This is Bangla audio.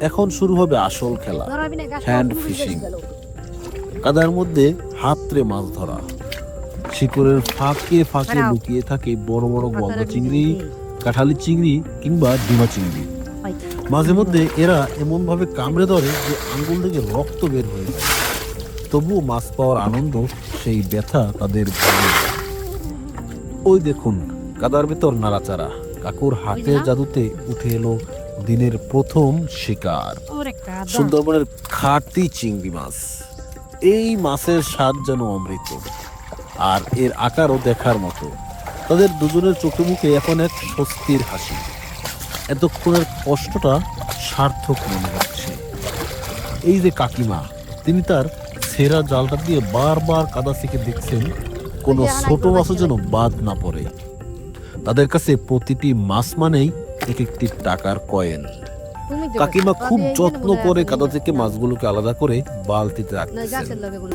এখন শুরু হবে আসল খেলা হ্যান্ড fishing. কাদার মধ্যে হাতরে মাছ ধরা শিকড়ের ফাঁকে ফাঁকে লুকিয়ে থাকে বড় বড় গলদা চিংড়ি কাঁঠালি চিংড়ি কিংবা ডিমা চিংড়ি। মাঝে মধ্যে এরা এমন ভাবে কামড়ে ধরে যে আঙ্গুল থেকে রক্ত বের হয়ে যায়। তবুও মাছ পাওয়ার আনন্দ সেই ব্যথা তাদের ওই দেখুন কাদার ভেতর নাড়াচাড়া। কাকুর হাতের জাদুতে উঠে এলো দিনের প্রথম শিকার। সুন্দরবনের খাঁটি চিংড়ি মাছ। এই মাছের স্বাদ যেন অমৃত। আর এর আকারও দেখার মতো। তাদের দুজনের চোখে মুখে এখন এক স্বস্তির হাসি। এতক্ষণের কষ্টটা সার্থক মনে হচ্ছে। এই যে কাকিমা তিনি তার সেরা জালটা দিয়ে বারবার কাদা থেকে দেখছেন কোনো ছোট মাছও যেন বাদ না পড়ে। তাদের কাছে প্রতিটি মাছ মানেই এক একটি টাকার কয়েন। কাকিমা খুব যত্ন করে কাদা থেকে মাছগুলোকে আলাদা করে বালতিতে রাখছেন রাখতেছেন। লগে গুলো